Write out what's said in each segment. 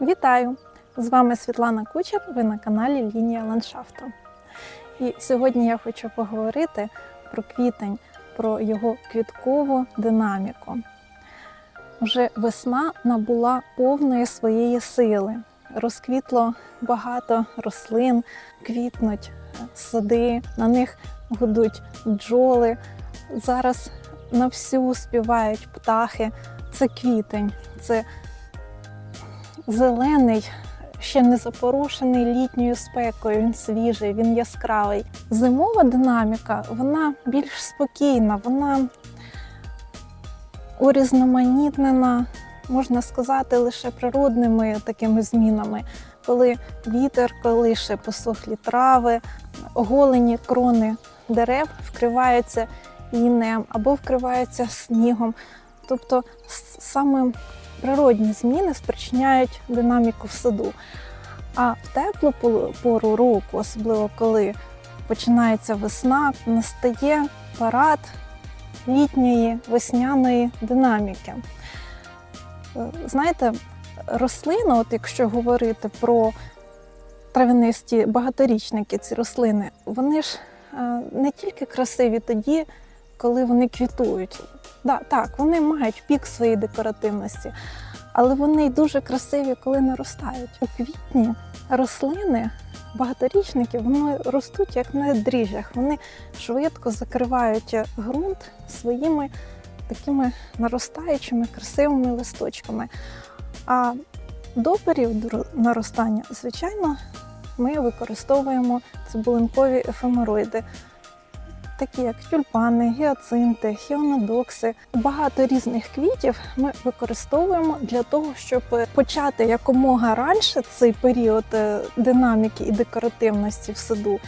Вітаю! З вами Світлана Кучер. Ви на каналі Лінія ландшафту. І сьогодні я хочу поговорити про квітень, про його квіткову динаміку. Вже весна набула повної своєї сили. Розквітло багато рослин, квітнуть сади, на них гудуть бджоли. Зараз на всю співають птахи. Це квітень, це зелений, ще не запорошений літньою спекою. Він свіжий, він яскравий. Зимова динаміка вона більш спокійна, вона урізноманітнена, можна сказати, лише природними такими змінами, коли вітер колише посохлі трави, оголені крони дерев вкриваються інем або вкриваються снігом. Тобто саме природні зміни спричиняють динаміку в саду. А в теплу пору року, особливо коли починається весна, настає парад літньої весняної динаміки. Е, Знаєте, рослина, от якщо говорити про травянисті багаторічники, ці рослини, вони ж е, не тільки красиві тоді, коли вони квітують. Да, так, вони мають пік своєї декоративності, але вони дуже красиві, коли наростають. У квітні рослини, багаторічники, вони ростуть як на дріжджах. Вони швидко закривають ґрунт своїми такими наростаючими красивими листочками. А до періоду наростання, звичайно, ми використовуємо цибулинкові ефемероїди такі як тюльпани, гіацинти, хіонодокси. Багато різних квітів ми використовуємо для того, щоб почати якомога раніше цей період е, динаміки і декоративності в саду.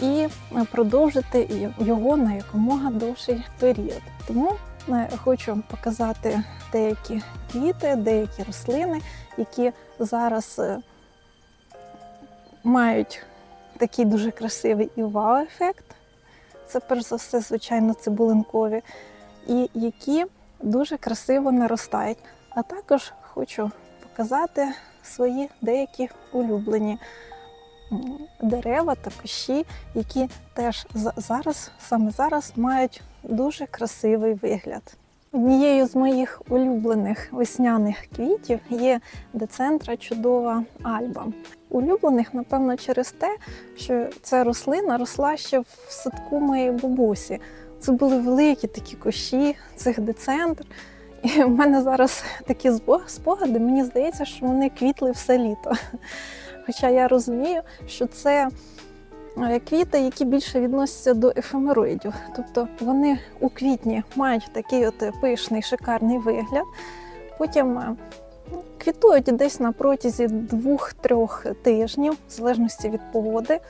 І е, продовжити його на якомога довший період. Тому е, хочу показати деякі квіти, деякі рослини, які зараз мають такий дуже красивий і вау-ефект це перш за все, звичайно, цибулинкові, і які дуже красиво наростають. А також хочу показати свої деякі улюблені дерева та кущі, які теж за- зараз, саме зараз мають дуже красивий вигляд. Однією з моїх улюблених весняних квітів є децентра чудова альба. Улюблених, напевно, через те, що ця рослина росла ще в садку моєї бабусі. Це були великі такі кущі, цих децентр. І в мене зараз такі спогади, мені здається, що вони квітли все літо. Хоча я розумію, що це квіти, які більше відносяться до ефемероїдів. Тобто вони у квітні мають такий от пишний, шикарний вигляд. Потім е, квітують десь на протязі двох-трьох тижнів, в залежності від погоди.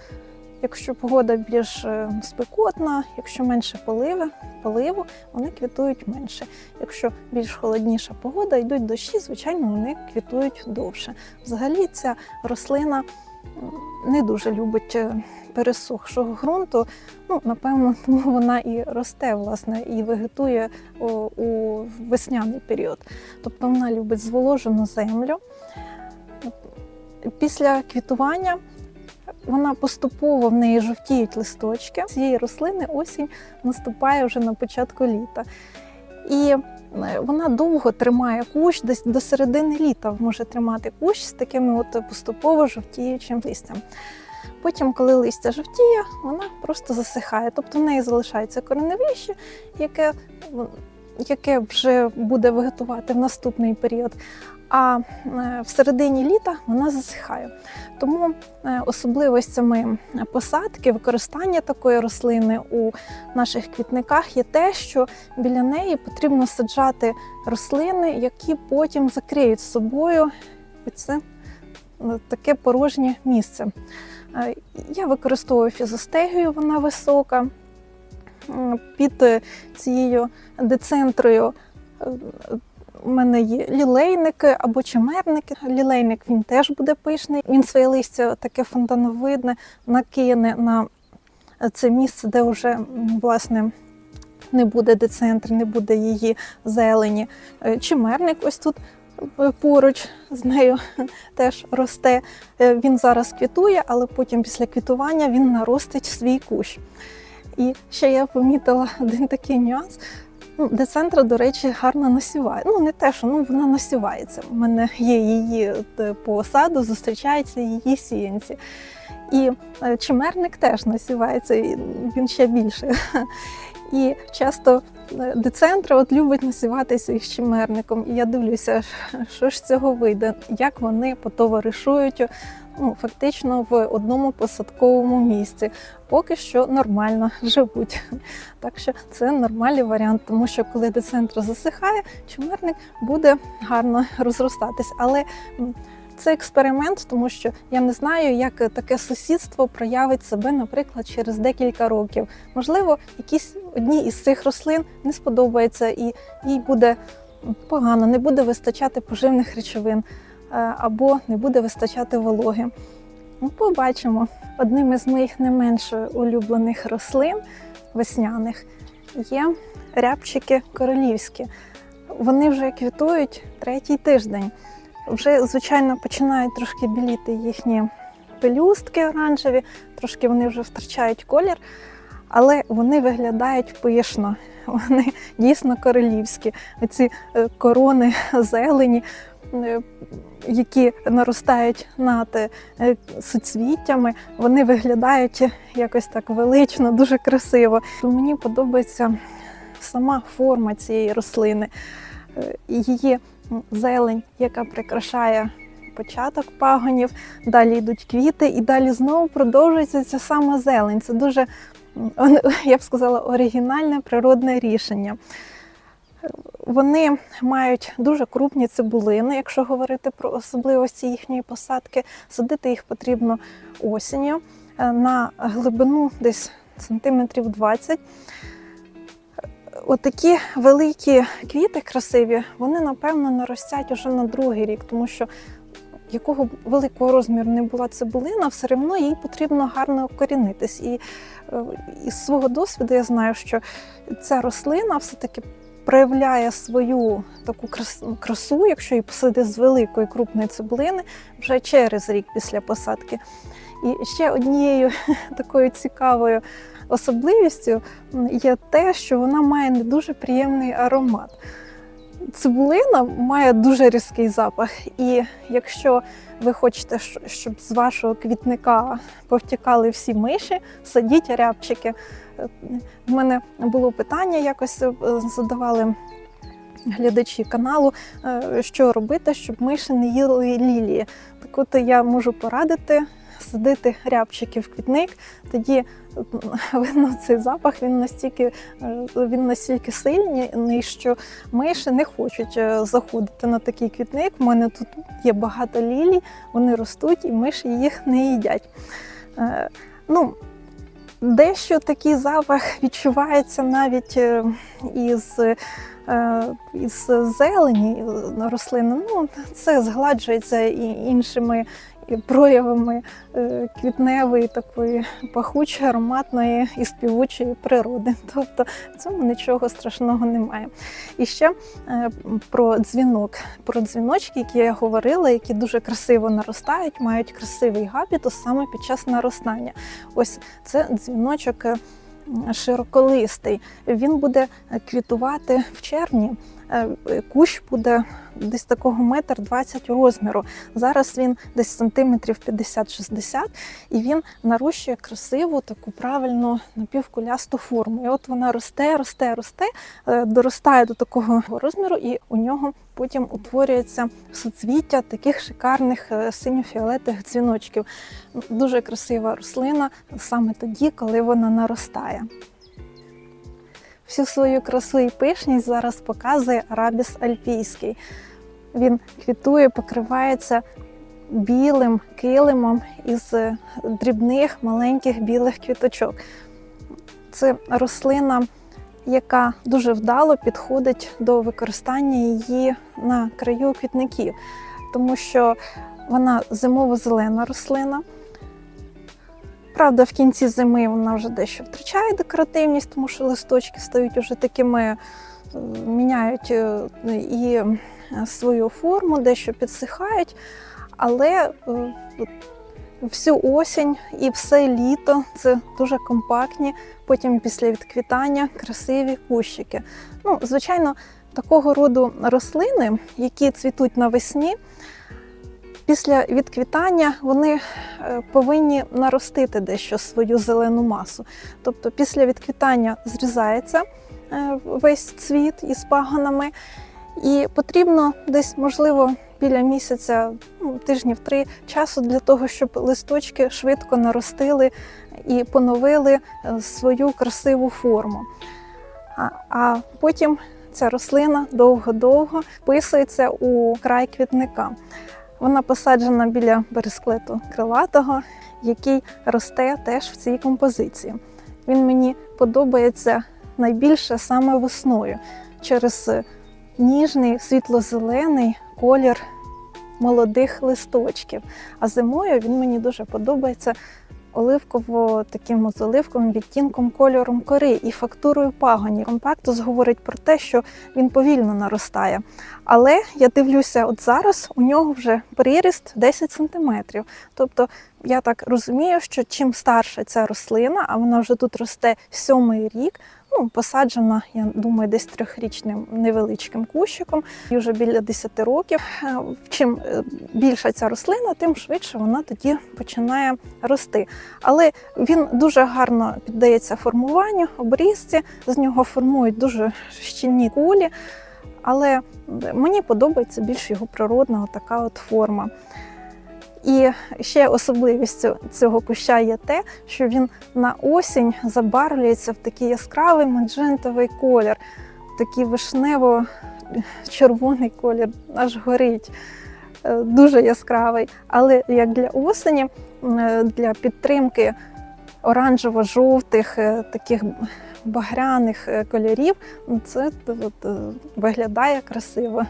Якщо погода більш е, спекотна, якщо менше поливи, поливу, вони квітують менше. Якщо більш холодніша погода, йдуть дощі, звичайно, вони квітують довше. Взагалі, ця рослина не дуже любить е, пересохшого ґрунту. Ну, напевно, тому вона і росте, власне, і вегетує у весняний період. Тобто вона любить зволожену землю. Після квітування вона поступово в неї жовтіють листочки. Цієї рослини осінь наступає вже на початку літа. І е, вона довго тримає кущ, десь до середини літа може тримати кущ з такими от поступово жовтіючим листям. Потім, коли листя жовтіє, вона просто засихає. Тобто в неї залишається кореневище, яке, яке вже буде вегетувати в наступний період. А е, в середині літа вона засихає. Тому е, особливостями посадки, використання такої рослини у наших квітниках є те, що біля неї потрібно саджати рослини, які потім закриють собою оце таке порожнє місце. Е, Я використовую фізостегію, вона висока. Під цією децентрою у мене є лілейники або чимерники. Лілейник він теж буде пишний. Він своє листя таке фонтановидне накине на це місце, де вже власне не буде децентр, не буде її зелені. Е, Чимерник ось тут поруч з нею теж росте. Е, Він зараз квітує, але потім після квітування він наростить свій кущ. І ще я помітила один такий нюанс. Ну, Децентра, до речі, гарно насіває. Ну, не те, що ну, вона насівається. У мене є її е, по саду, зустрічаються її сіянці. І е, чимерник теж насівається, він ще більше. І часто е, децентра от любить насіватися із чимерником. І я дивлюся, що ж цього вийде, як вони потоваришують ну, фактично в одному посадковому місці. Поки що нормально живуть. Так що це нормальний варіант, тому що коли децентра засихає, чимерник буде гарно розростатись. Але це експеримент, тому що я не знаю, як таке сусідство проявить себе, наприклад, через декілька років. Можливо, якісь одні із цих рослин не сподобається і їй буде погано, не буде вистачати поживних речовин е, або не буде вистачати вологи. Ну, побачимо. Одним із моїх не менш улюблених рослин весняних є рябчики королівські. Вони вже квітують третій тиждень. Вже, звичайно, починають трошки біліти їхні пелюстки оранжеві, трошки вони вже втрачають колір, але вони виглядають пишно. Вони дійсно королівські. Ці е, корони зелені, е, які наростають над е, суцвіттями, вони виглядають якось так велично, дуже красиво. Мені подобається сама форма цієї рослини, її зелень, яка прикрашає початок пагонів, далі йдуть квіти, і далі знову продовжується ця сама зелень. Це дуже, я б сказала, оригінальне природне рішення. Вони мають дуже крупні цибулини, якщо говорити про особливості їхньої посадки. Садити їх потрібно осінню е, на глибину десь сантиметрів 20. Отакі великі квіти красиві, вони напевно наростять уже на другий рік, тому що якого великого розміру не була цибулина, все одно їй потрібно гарно окорінитись. І е, із свого досвіду я знаю, що ця рослина все-таки проявляє свою таку красу, якщо її посадити з великої крупної цибулини, вже через рік після посадки. І ще однією такою цікавою особливістю є те, що вона має не дуже приємний аромат. Цибулина має дуже різкий запах, і якщо ви хочете, щоб з вашого квітника повтікали всі миші, садіть рябчики. Е, В мене було питання, якось е, задавали глядачі каналу, е, що робити, щоб миші не їли лілії. Так от я можу порадити садити рябчики в квітник, тоді видно цей запах, він настільки, е, він настільки сильний, що миші не хочуть е, заходити на такий квітник. У мене тут є багато лілій, вони ростуть і миші їх не їдять. Е, Ну, дещо такий запах відчувається навіть із, із зелені рослини. Ну, це згладжується і іншими проявами е, квітневої такої пахучої, ароматної і співучої природи. Тобто в цьому нічого страшного немає. І ще е, про дзвінок, про дзвіночки, які я говорила, які дуже красиво наростають, мають красивий габітус саме під час наростання. Ось це дзвіночок. е, Широколистий, він буде квітувати в червні. Е, Кущ буде десь такого метр 20 розміру. Зараз він десь сантиметрів 50-60, і він нарощує красиву таку правильну напівкулясту форму. І от вона росте, росте, росте, е, доростає до такого розміру, і у нього потім утворюється суцвіття таких шикарних е, синьо-фіолетових дзвіночків. Дуже красива рослина саме тоді, коли вона наростає. Всю свою красу і пишність зараз показує арабіс альпійський. Він квітує, покривається білим килимом із е, дрібних маленьких білих квіточок. Це рослина, яка дуже вдало підходить до використання її на краю квітників, тому що вона зимово-зелена рослина. Правда, в кінці зими вона вже дещо втрачає декоративність, тому що листочки стають уже такими, е, міняють е, і е, свою форму, дещо підсихають, але всю осінь і все літо це дуже компактні, потім після відквітання красиві кущики. Ну, звичайно, такого роду рослини, які цвітуть навесні, після відквітання вони е, повинні наростити дещо свою зелену масу. Тобто після відквітання зрізається е, весь цвіт із паганами, і потрібно десь, можливо, біля місяця, ну, тижнів три часу для того, щоб листочки швидко наростили і поновили е, свою красиву форму. А, потім ця рослина довго-довго вписується у край квітника. Вона посаджена біля бересклету крилатого, який росте теж в цій композиції. Він мені подобається найбільше саме весною через ніжний світло-зелений колір молодих листочків. А зимою він мені дуже подобається оливково таким з оливковим відтінком кольором кори і фактурою пагоні. Компактус говорить про те, що він повільно наростає. Але я дивлюся, от зараз у нього вже приріст 10 см. Тобто я так розумію, що чим старша ця рослина, а вона вже тут росте сьомий рік. Ну, посаджена, я думаю, десь трьохрічним невеличким кущиком, і вже біля 10 років. Е, Чим е, більша ця рослина, тим швидше вона тоді починає рости. Але він дуже гарно піддається формуванню, обрізці, з нього формують дуже щільні кулі. Але мені подобається більш його природна така от форма. І ще особливістю цього куща є те, що він на осінь забарвлюється в такий яскравий маджентовий колір, такий вишнево-червоний колір, аж горить. Е, Дуже яскравий. Але як для осені, е, для підтримки оранжево-жовтих, е, таких багряних кольорів, це от, виглядає красиво.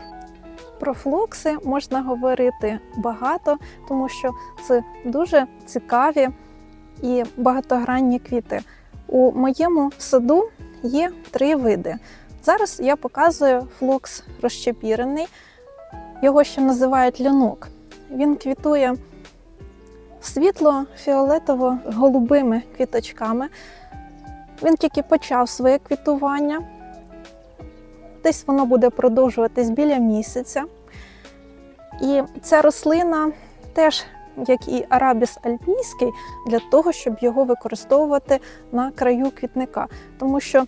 Про флокси можна говорити багато, тому що це дуже цікаві і багатогранні квіти. У моєму саду є три види. Зараз я показую флокс розщепірений, його ще називають лянок. Він квітує світло-фіолетово-голубими квіточками. Він тільки почав своє квітування. Десь воно буде продовжуватись біля місяця. І ця рослина теж, як і арабіс альпійський, для того, щоб його використовувати на краю квітника, тому що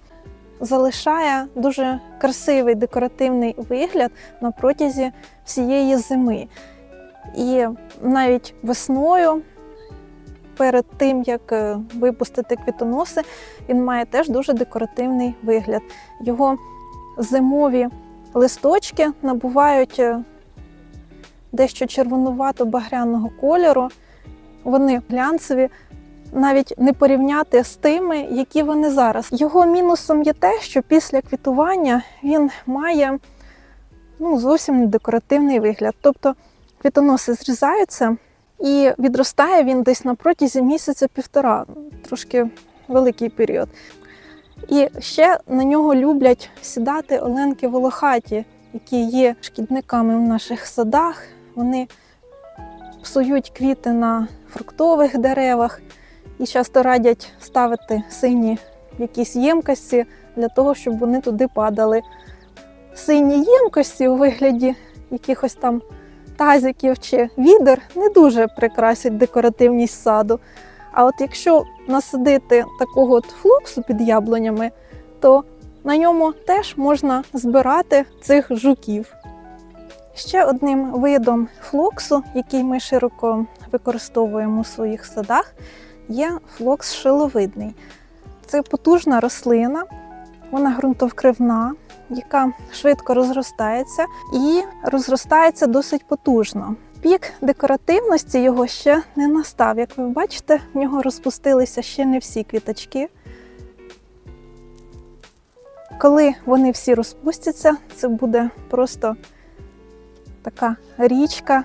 залишає дуже красивий декоративний вигляд на протязі всієї зими. І навіть весною, перед тим як е, випустити квітоноси, він має теж дуже декоративний вигляд. Його зимові листочки набувають е, дещо червонувато-багряного кольору. Вони глянцеві, навіть не порівняти з тими, які вони зараз. Його мінусом є те, що після квітування він має ну, зовсім не декоративний вигляд. Тобто квітоноси зрізаються і відростає він десь на протязі місяця-півтора, трошки великий період. І ще на нього люблять сідати оленки волохаті, які є шкідниками в наших садах. Вони псують квіти на фруктових деревах і часто радять ставити сині якісь ємкості для того, щоб вони туди падали. Сині ємкості у вигляді якихось там тазиків чи відер не дуже прикрасять декоративність саду. А от якщо насадити такого от флоксу під яблунями, то на ньому теж можна збирати цих жуків. Ще одним видом флоксу, який ми широко використовуємо у своїх садах, є флокс шиловидний. Це потужна рослина, вона ґрунтовкривна, яка швидко розростається і розростається досить потужно. Пік декоративності його ще не настав. Як ви бачите, в нього розпустилися ще не всі квіточки. Коли вони всі розпустяться, це буде просто така річка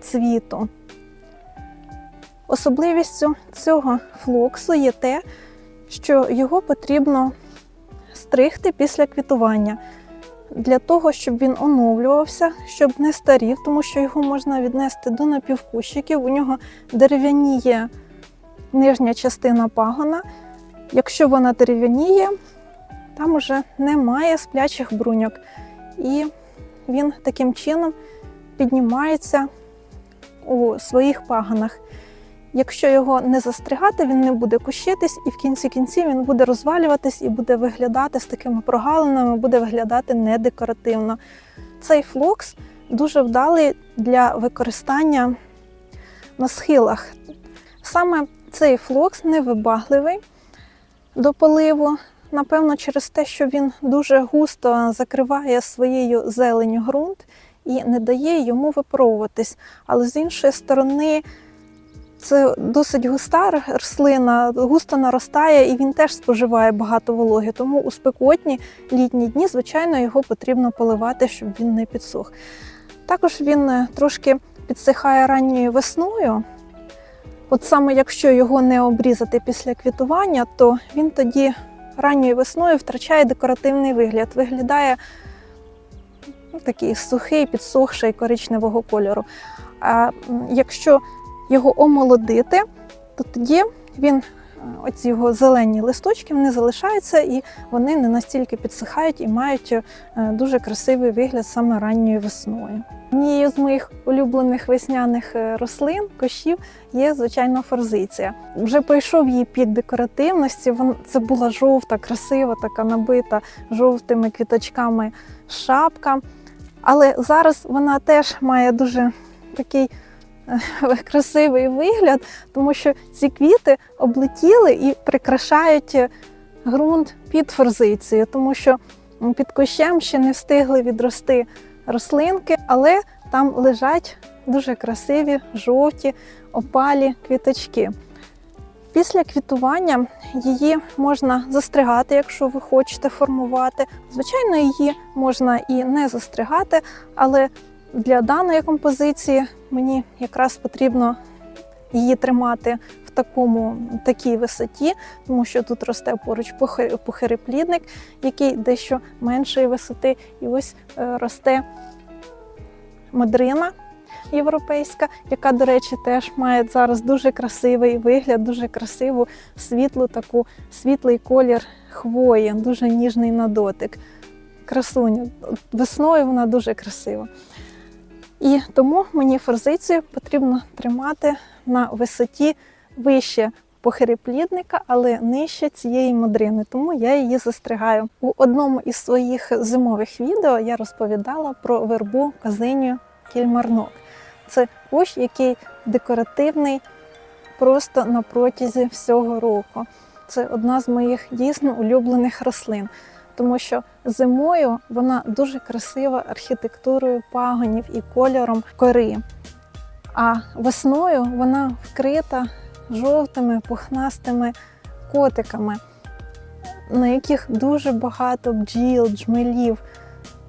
цвіту. Особливістю цього флоксу є те, що його потрібно стригти після квітування. Для того, щоб він оновлювався, щоб не старів, тому що його можна віднести до напівкущиків. У нього дерев'яніє нижня частина пагона. Якщо вона дерев'яніє, там уже немає сплячих бруньок. І він таким чином піднімається у своїх пагонах. Якщо його не застригати, він не буде кущитись, і в кінці кінців він буде розвалюватись і буде виглядати з такими прогалинами, буде виглядати недекоративно. Цей флокс дуже вдалий для використання на схилах. Саме цей флокс невибагливий до поливу. Напевно, через те, що він дуже густо закриває своєю зеленю ґрунт і не дає йому випаровуватись. Але з іншої сторони, це досить густа рослина, густо наростає і він теж споживає багато вологи. Тому у спекотні літні дні, звичайно, його потрібно поливати, щоб він не підсох. Також він е, трошки підсихає ранньою весною. От саме якщо його не обрізати після квітування, то він тоді ранньою весною втрачає декоративний вигляд. Виглядає такий сухий, підсохший коричневого кольору. А якщо його омолодити, то тоді він, е, оці його зелені листочки, вони залишаються і вони не настільки підсихають і мають е, дуже красивий вигляд саме ранньою весною. Однією з моїх улюблених весняних е, рослин, кощів, є звичайно форзиція. Вже пройшов її пік декоративності. Це була жовта, красива, така набита жовтими квіточками шапка. Але зараз вона теж має дуже такий красивий вигляд, тому що ці квіти облетіли і прикрашають е, ґрунт під форзицією, тому що під кущем ще не встигли відрости рослинки, але там лежать дуже красиві жовті опалі квіточки. Після квітування її можна застригати, якщо ви хочете формувати. Звичайно, її можна і не застригати, але для даної композиції мені якраз потрібно її тримати в такому такій висоті, тому що тут росте поруч похи- який дещо меншої висоти, і ось е, росте модрина європейська, яка, до речі, теж має зараз дуже красивий вигляд, дуже красиву світлу, таку світлий колір хвої, дуже ніжний на дотик. Красуня. Весною вона дуже красива. І тому мені форзицію потрібно тримати на висоті вище похириплідника, але нижче цієї модрини, тому я її застригаю. У одному із своїх зимових відео я розповідала про вербу казиню кільмарнок. Це кущ, який декоративний просто на протязі всього року. Це одна з моїх дійсно улюблених рослин, тому що зимою вона дуже красива архітектурою пагонів і кольором кори. А весною вона вкрита жовтими пухнастими котиками, на яких дуже багато бджіл, джмелів.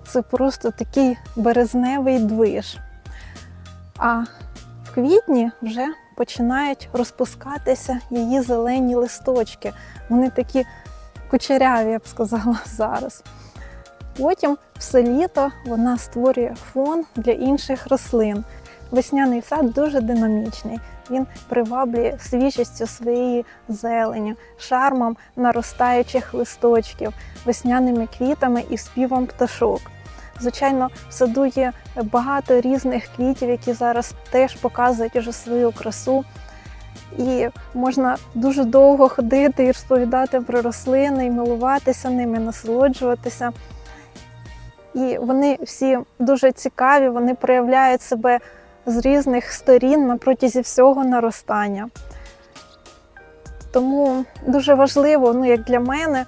Це просто такий березневий движ. А в квітні вже починають розпускатися її зелені листочки. Вони такі кучеряві, я б сказала зараз. Потім все літо вона створює фон для інших рослин. Весняний сад дуже динамічний. Він приваблює свіжістю своєї зелені, шармом наростаючих листочків, весняними квітами і співом пташок. Звичайно, в саду є багато різних квітів, які зараз теж показують уже свою красу. І можна дуже довго ходити і розповідати про рослини, і милуватися ними, насолоджуватися. І вони всі дуже цікаві, вони проявляють себе з різних сторін на протязі всього наростання. Тому дуже важливо, ну як для мене,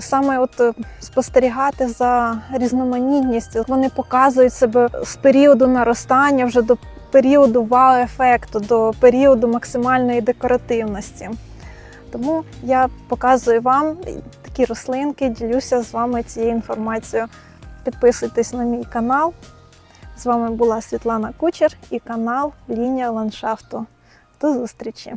саме от е, спостерігати за різноманітністю. Вони показують себе з періоду наростання вже до періоду вау-ефекту, до періоду максимальної декоративності. Тому я показую вам такі рослинки, ділюся з вами цією інформацією. Підписуйтесь на мій канал. З вами була Світлана Кучер і канал Лінія ландшафту. До зустрічі!